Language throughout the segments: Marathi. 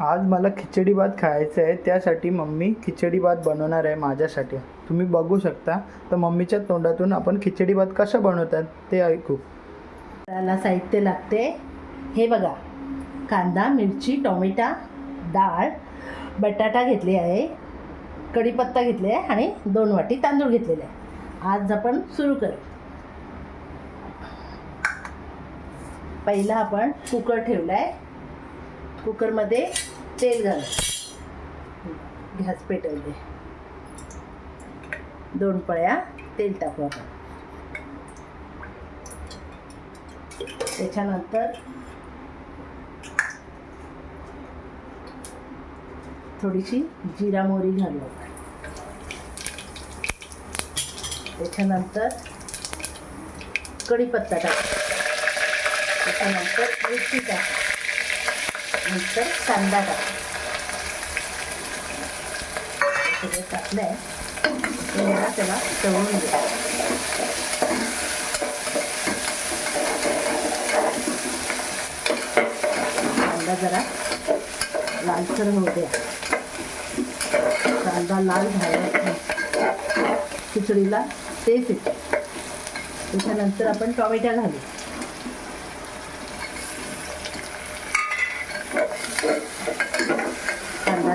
आज मला खिचडी भात खायचं आहे त्यासाठी मम्मी खिचडी भात बनवणार आहे माझ्यासाठी. तुम्ही बघू शकता. तर मम्मीच्या तोंडातून आपण खिचडी भात कशा बनवतात ते ऐकू. त्याला साहित्य लागते. हे बघा. कांदा मिरची टोमॅटा डाळ बटाटा घेतली आहे. कढीपत्ता घेतले आहे आणि दोन वाटी तांदूळ घेतलेले आहे. आज आपण सुरू करू. पहिला आपण कुकर ठेवला आहे कुकरमध्ये तेल घाल गॅस पेटवले दोन पळ्या तेल टाकू आपण. त्याच्यानंतर थोडीशी जिरा मोहरी घालू आपण. त्याच्यानंतर कढीपत्ता टाकू. त्याच्यानंतर मिरची टाकू. नंतर कांदा टाकू. सगळं टाकलं आहे जरा त्याला तळून घ्या कांदा जरा लालसर होऊ द्या कांदा लाल झाला खिचडीला तेच येते. त्याच्यानंतर आपण टॉमॅटो घालू.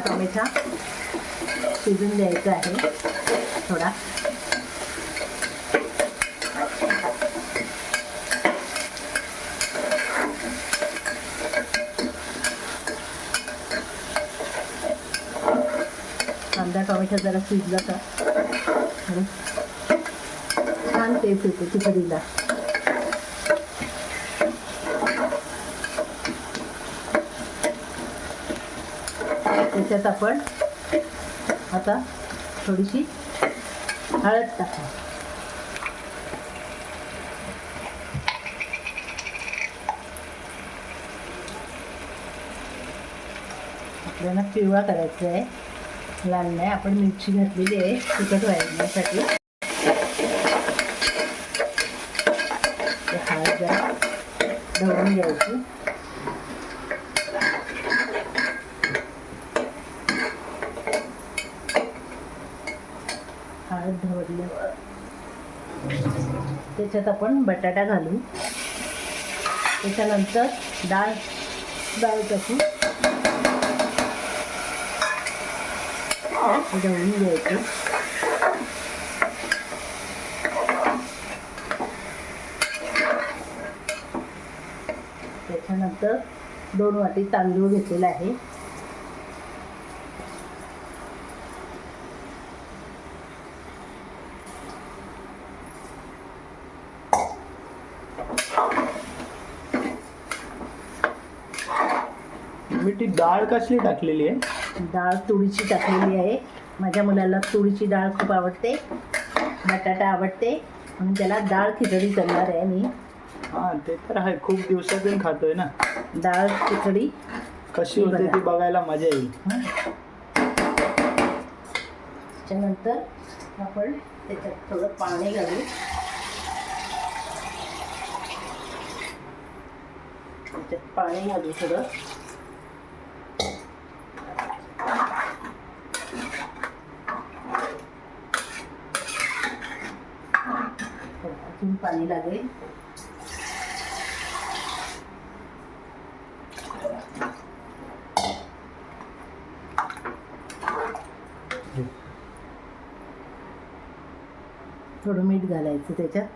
टॉमॅटा शिजून द्यायचा आहे. थोडा. कांदा टोमॅटो जरा शिजला का आणि छान टेस्ट येते खिचडीला त्याच्यात आपण. आता थोडीशी हळद टाकू. आपल्याला पिवळा करायचा आहे. लाल नाही आपण मिरची घातलेली आहे तिखट वाढण्यासाठी हळद जरा ढवळून घ्यायची. हळद ढवळल्यावर त्याच्यात आपण बटाटा घालू. त्याच्यानंतर डाळ डाळ टाकू. ढवळून घ्यायची. त्याच्यानंतर दोन वाटी तांदूळ घेतलेला आहे. मी ती डाळ कसली टाकलेली आहे? डाळ तुरीची टाकलेली आहे. माझ्या मुलाला तुरीची डाळ खूप आवडते. बटाटा आवडते. म्हणून त्याला डाळ खिचडी करणार आहे मी. हां ते तर आहे. खूप दिवसातून खातोय ना. डाळ खिचडी. कशी होते ती बघायला मजा येईल. हं. त्याच्यानंतर आपण त्याच्यात थोडं पाणी घालू. त्याच्यात पाणी घालू थोडं. अजून पाणी लागेल. थोडं मीठ घालायचं त्याच्यात.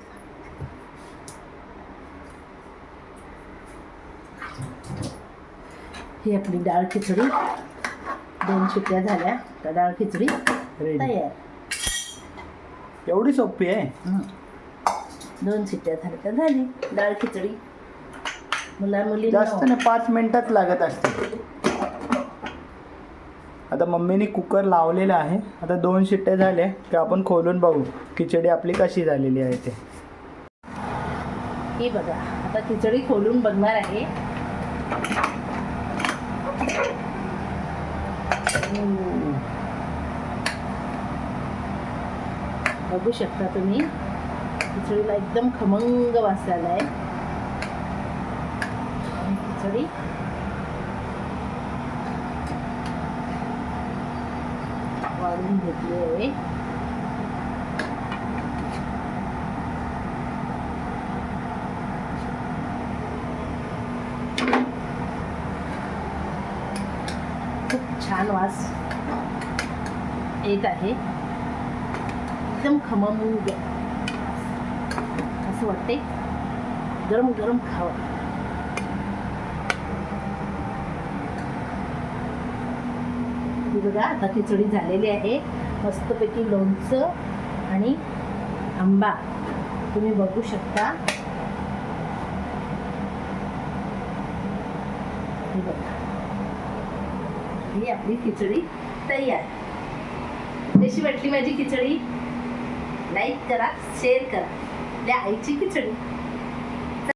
ही आपली डाळ खिचडी. दोन शिट्ट्या झाल्या. तर डाळ खिचडी रेडी तयार. एवढी सोपी आहे? हं. दोन शिट्ट्या झाल्या तर झाली. डाळ खिचडी. मुला मुली जास्त नाही पाच मिनिटात लागत असते आता मम्मीने कुकर लावलेला आहे. आता दोन शिट्ट्या झाल्या की आपण खोलून बघू. खिचडी आपली कशी झालेली आहे ते. ही बघा आता खिचडी खोलून बघणार आहे. बघू शकता तुम्ही. खिचडीला एकदम खमंग वास आहे. खिचडी. वाढून घेतली आहे. खूप छान वास येत आहे. एकदम खमंग. वाटते. गरम गरम खावं बघा आता खिचडी झालेली आहे. मस्तपैकी लोणचं आणि आंबा. तुम्ही बघू शकता. बघा. ही आपली खिचडी तयार. कशी वाटली माझी खिचडी? लाईक करा शेअर करा. आपल्या आईची खिचडी.